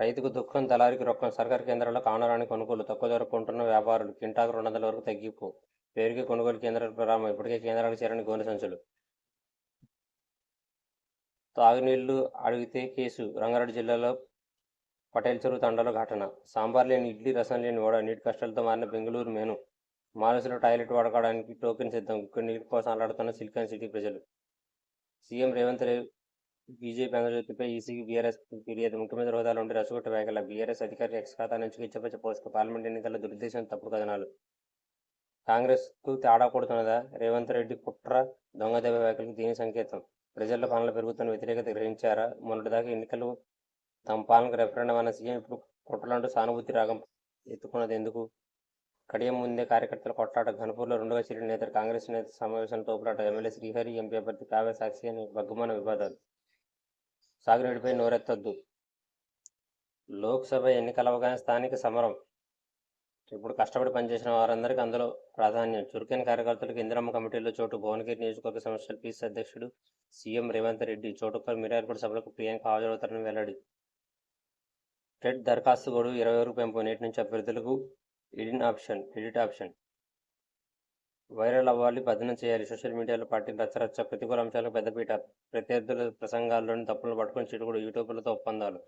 రైతుకు దుఃఖం దళారికి రొక్కం సర్కారు కేంద్రాల్లో కానరాని కొనుగోలు తక్కువ ధర కొంటున్న వ్యాపారులు కింటాకు రెండు వందల వరకు తగ్గింపు పేరుకి కొనుగోలు కేంద్రాలు ప్రారంభం ఇప్పటికే కేంద్రాలకు చేరని గోనె సంచులు. తాగునీళ్ళు అడిగితే కేసు రంగారెడ్డి జిల్లాలో పటేల్ చెరువు తండలో ఘటన సాంబార్ లేని ఇడ్లీ రసం లేని వడ నీటి కష్టాలతో మారిన బెంగళూరు మెను మానసులో టాయిలెట్ వాడుకోవడానికి టోకెన్ సిద్ధం కొన్ని నీటి కోసం అలాడుతున్న సిలికాన్ సిటీ ప్రజలు. సీఎం రేవంత్ రెడ్డి బీజేపీ ఆంధ్రజ్యోతిపై ఈసీకి బీఆర్ఎస్ ఫిర్యాదు ముఖ్యమంత్రి హోదాలో ఉండి రసగొట్ట వ్యాఖ్యల బీఆర్ఎస్ అధికారి ఎక్స్ ఖాతా నుంచి ఇచ్చపచ్చ పోస్ట్ పార్లమెంట్ ఎన్నికల దురుద్దేశం తప్పుడు కథనాలు. కాంగ్రెస్కు తేడా కొడుతున్నదా? రేవంత్ రెడ్డి కుట్ర దొంగ దెబ్బ వ్యాఖ్యలకు దీని సంకేతం. ప్రజల్లో పాలన పెరుగుతున్న వ్యతిరేకత గ్రహించారా? మొన్నటిదాకా ఎన్నికలు తమ పాలనకు రెఫరెండం అన్న సీఎం ఇప్పుడు కుట్రలంటూ సానుభూతి రాగం ఎత్తుకున్నది ఎందుకు? కడియం ముందే కార్యకర్తల కొట్లాట ఘనపూర్లో రెండుగా చెల్లిన నేతలు కాంగ్రెస్ నేత సమావేశం తోపులాట ఎమ్మెల్యే శ్రీహరి ఎంపీ అభ్యర్థి కావ్య సాక్షి అని బగ్గుమాన వివాదాలు. సాగునీటిపై నోరెత్తొద్దు. లోక్సభ ఎన్నికలవగానే స్థానిక సమరం. ఇప్పుడు కష్టపడి పనిచేసిన వారందరికీ అందులో ప్రాధాన్యం. చురుకైన కార్యకర్తలకు ఇందిరమ్మ కమిటీలో చోటు. భువనగిరి నియోజకవర్గ సమస్యల పీసీ అధ్యక్షుడు సీఎం రేవంత్ రెడ్డి చోటుపై మిరార్పూడి సభలకు ప్రియాంక హాజరవుతారని వెల్లడి. టెట్ దరఖాస్తు గడువు ఇరవై వరకు పెంపు నేటి నుంచి అభ్యర్థులకు edit option edit option. Viral అవ్వాలి భజన చేయాలి. సోషల్ మీడియాలో పార్టీ రచ్చరచ్చ ప్రతికూల అంశాలకు పెద్దపీట. ప్రత్యర్థుల ప్రసంగాల్లోని తప్పులు పట్టుకుని చిటుకుడు యూట్యూబ్లతో ఒప్పందాలు.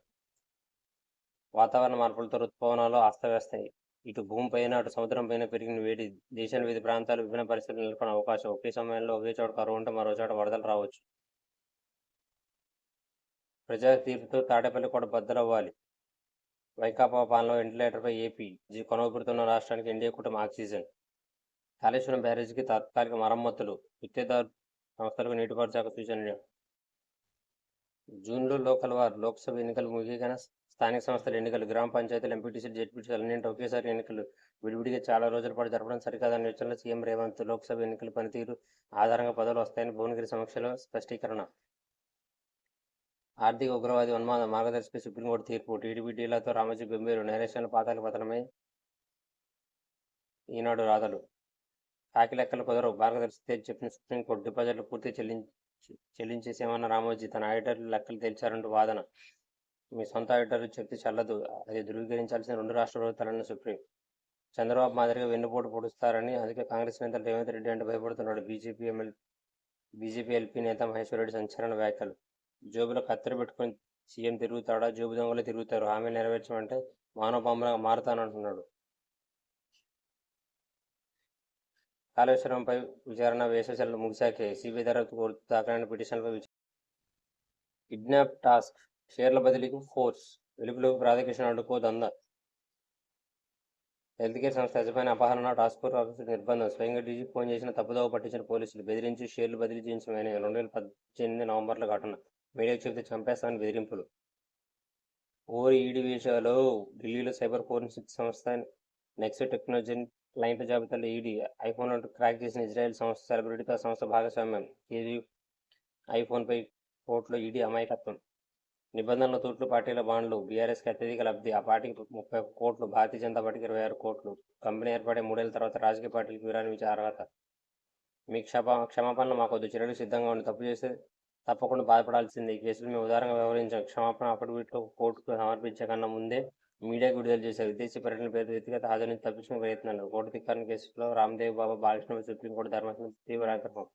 వాతావరణ మార్పులతో ఋతుపవనాలు అస్తవ్యస్తాయి. ఇటు భూమిపైన అటు సముద్రం పైన పెరిగిన వేడి దేశం వివిధ ప్రాంతాలు విభిన్న పరిస్థితులు నెలకొనే అవకాశం. ఒకే సమయంలో ఒకే చోట కరువు ఉంటే మరో చోట వరదలు రావచ్చు. ప్రజా తీర్పుతో తాడేపల్లి కూడా బద్దలవ్వాలి. వైకాపా పాలనలో వెంటిలేటర్పై ఏపీ జీ కొనవబడుతున్న రాష్ట్రానికి ఎన్డీఏ కుటుంబం ఆక్సిజన్. కాళేశ్వరం బ్యారేజీకి తాత్కాలిక మరమ్మతులు. గుత్తేదారు సంస్థలకు నీటిపారుదల సూచనలు. జూన్లో లోకల్ వార్ లోక్సభ ఎన్నికలు ముగియగానే స్థానిక సంస్థల ఎన్నికలు గ్రామ పంచాయతీలు ఎంపీటీసీలు జెడ్పీటీసీలు అన్నింటి ఒకేసారి ఎన్నికలు విడివిడిగా చాలా రోజుల పాటు జరపడం సరికాదన్న విషయంలో సీఎం రేవంత్ లోక్సభ ఎన్నికల పనితీరు ఆధారంగా పదవులు వస్తాయని భువనగిరి సమీక్షలో స్పష్టీకరణ. ఆర్థిక ఉగ్రవాది ఉన్మాద మార్గదర్శక సుప్రీంకోర్టు తీర్పు. టీడీపీ డీలతో రామజీ బెంబేరు నేరేషన్ పాతాల పతనమై ఈనాడు రాతలు. కాకి లెక్కలు కుదరవు. మార్గదర్శి తేల్చి చెప్పిన సుప్రీంకోర్టు డిపాజిట్లు పూర్తి చెల్లించి చెల్లించేసేమన్న రామోజీ తన ఆడిటర్లు లెక్కలు తేల్చారంటూ వాదన. మీ సొంత ఆడిటర్లు చెప్తే చల్లదు. అది ధృవీకరించాల్సిన రెండు రాష్ట్ర ప్రభుత్వాలన్న సుప్రీం. చంద్రబాబు మాదిరిగా వెన్నుపోటు పొడుస్తారని అందుకే కాంగ్రెస్ నేత రేవంత్ రెడ్డి అంటే భయపడుతున్నాడు. బీజేపీ ఎమ్మెల్యే బీజేపీ ఎల్పీ నేత మహేశ్వర రెడ్డి సంచలన వ్యాఖ్యలు. జోబులో కత్తెర పెట్టుకుని సీఎం తిరుగుతాడా? జోబు దొంగలు తిరుగుతారు. హామీ నెరవేర్చమంటే మానవపాములుగా మారుతానంటున్నాడు. కాళేశ్వరంపై విచారణ వేసవిసెలవు ముగిశాకే సిబిఐ దర్యాప్తు కోరుతూ దాఖలైన పిటిషన్లపై కిడ్నాప్ టాస్క్ షేర్ల బదిలీకి ఫోర్స్ వెలుగులో రాధాకృష్ణ అడ్డుకో దంద. హెల్త్ కేర్ సంస్థ యజమాని అపహరణ టాస్క్ ఫోర్స్ ఆఫీసర్ నిర్బంధం. స్వయంగా డీజీ ఫోన్ చేసిన తప్పుదోవ పట్టించిన పోలీసులు బెదిరించి షేర్లు బదిలీ చేయించిన రెండు వేల పద్దెనిమిది నవంబర్లో ఘటన. మీడియాకు చెబితే చంపేస్తామని బెదిరింపులు. ఓరి ఈడి వేషాలో ఢిల్లీలో సైబర్ ఫోరెన్సిక్ సంస్థ నెక్స్ట్ టెక్నాలజీ క్లయింట్ల జాబితాలో ఈడీ ఐఫోన్ క్రాక్ చేసిన ఇజ్రాయెల్ సంస్థ సెలబ్రిటీతో సంస్థ భాగస్వామ్యం. కేజీ ఐఫోన్పై కోర్టులో ఈడీ అమాయకత్వం. నిబంధనల తూట్లు పార్టీల బాండ్లు బీఆర్ఎస్కి అత్యధిక లబ్ధి. ఆ పార్టీకి ముప్పై కోట్లు భారతీయ జనతా పార్టీకి ఇరవై ఆరు కోట్లు. కంపెనీ ఏర్పడే మూడేళ్ళ తర్వాత రాజకీయ పార్టీలకు విరామించే అర్హత. మీ క్షమా క్షమాపణలు మాకు వద్దు చర్యలు సిద్ధంగా ఉండి తప్పు చేస్తే తప్పకుండా బాధపడాల్సిందే. ఈ కేసులు మేము ఉదారంగా వ్యవహరించాం. క్షమాపణ అప్పటి వీటిలో కోర్టుకు సమర్పించే కన్నా ముందే మీడియా విడుదల చేశారు. విదేశీ పర్యటన పేరు వ్యక్తిగత హాజరు నుంచి తప్పించుకునే ప్రయత్నాలు. కోటి ధిక్కారణ కేసులో రామ్దేవ్ బాబా బాలకృష్ణ సుప్రీంకోర్టు ధర్మాసనం తీవ్ర ఆగ్రహం.